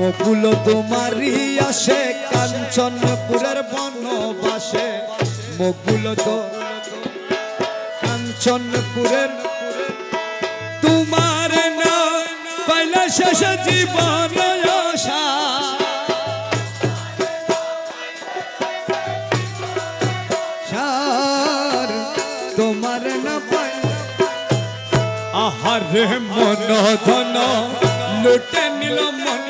মকুল তোমারই আসে, কাঞ্চনপুরের বনবাসে। মকুল তো কাঞ্চনপুরের। তোমার পাইলে শেষ জীবন তোমার না পাইলে আহারে মন ধন লুটে নিল মন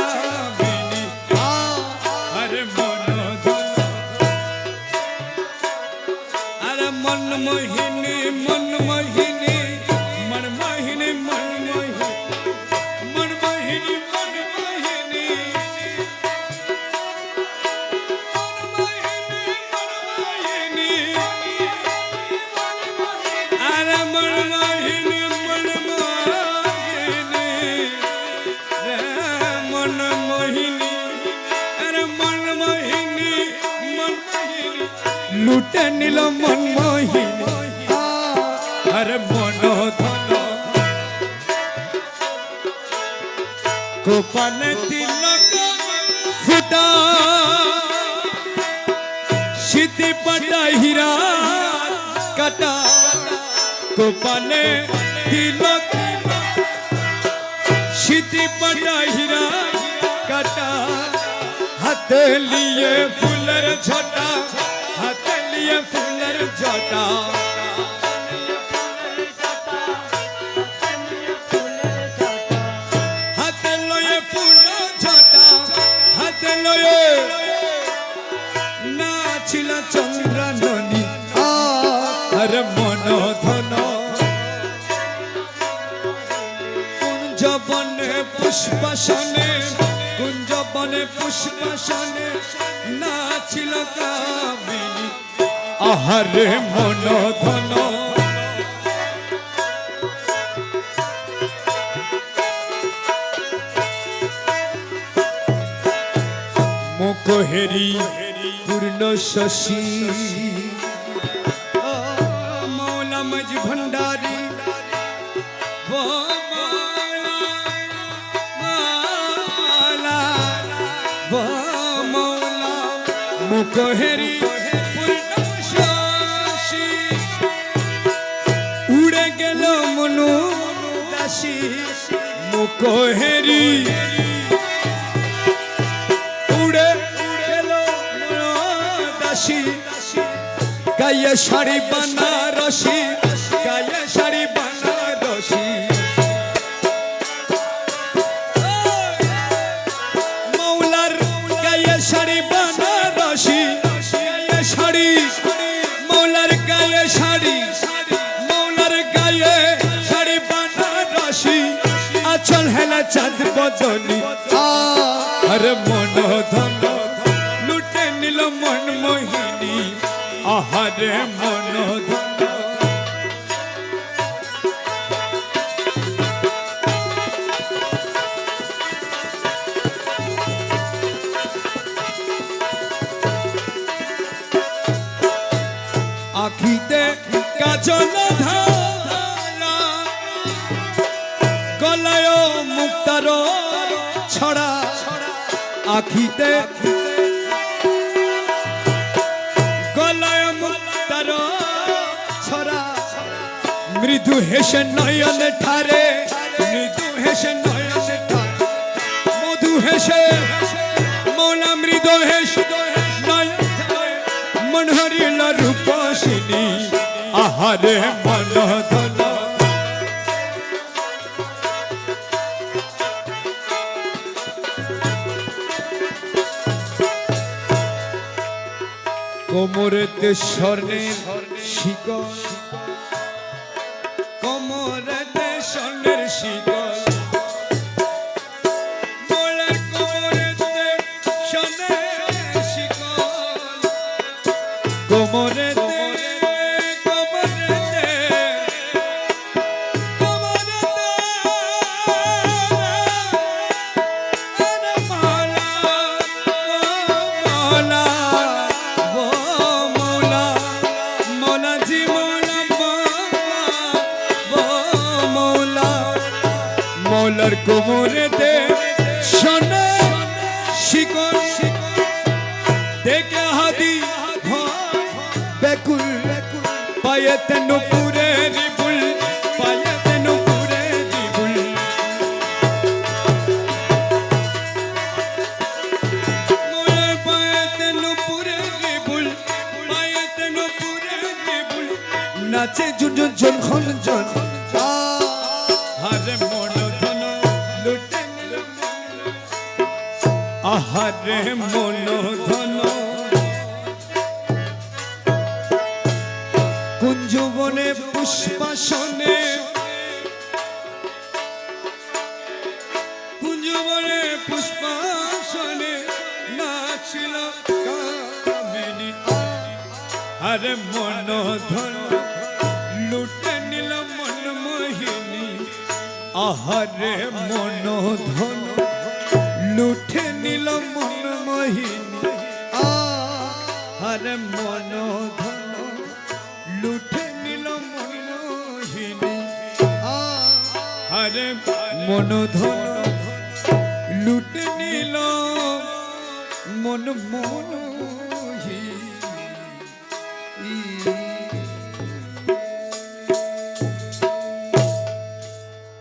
লুটে নিল মন মোহিনী আরে মন ধন তিলক ফুটা সিদ্ধি পাটা হীরা কাটা কোপালে তিলক সিদ্ধি পাটা হীরা কাটা হাতে লিয়ে ফুলের ঝটা হাতে লিয়ে ফুলের ঝটা হাতে লয়ে ফুলের ঝটা হাতে লয়ে। নাছিল চন্দ্রাননী আর মন ধন কুঞ্জবনে পুষ্পাসনে কুঞ্জবনে পুষ্পাসনে নাছিল কামিনী। আহারে মন ধন মুখহেরি পূর্ণ শশী। মৌলামজ ভণ্ডারী। মুখহেরি হাসি মুখহেরি উড়ে গেল দাসী গাইয়ে শাড়ি বানা রসী চাঁদ বদনি আরে মন ধন লুটে নিল মন মোহিনী। আহারে মন ধন আখিতে কাজল ছড়া, আখিতে গলায় মুক্তার ছড়া। মৃদু হেসে নয়ন ঠারে, মৃদু হেসে নয়ন ঠারে। মধু হেসে, মৌলা মৃদু হেস, নয়ন ঠারে। মন হরিল রূপসিনী, আহারে কোমরেতে স্বর্ণের শিকড়। কোমরেতে স্বর্ণের শিকল দেখে হাদি বেকুল পায়েতে নুপুরে রিবুল পায়েতে নুপুরে রিবুল মোর পায়েতে নুপুরে রিবুল পায়েতে নুপুরে রিবুল নাচে জুন জুন জন খন জন হারে মন ধন লুটে নিল আহারে মন আরে মন ধন লুটে নিল মন মোহিনী। আহারে মন ধন লুটে নিল মন মোহিনী। আহারে মন ধন লুটে নিল মন মোহিনী। আরে মন ধন লুটে নিল মন মোহিনী।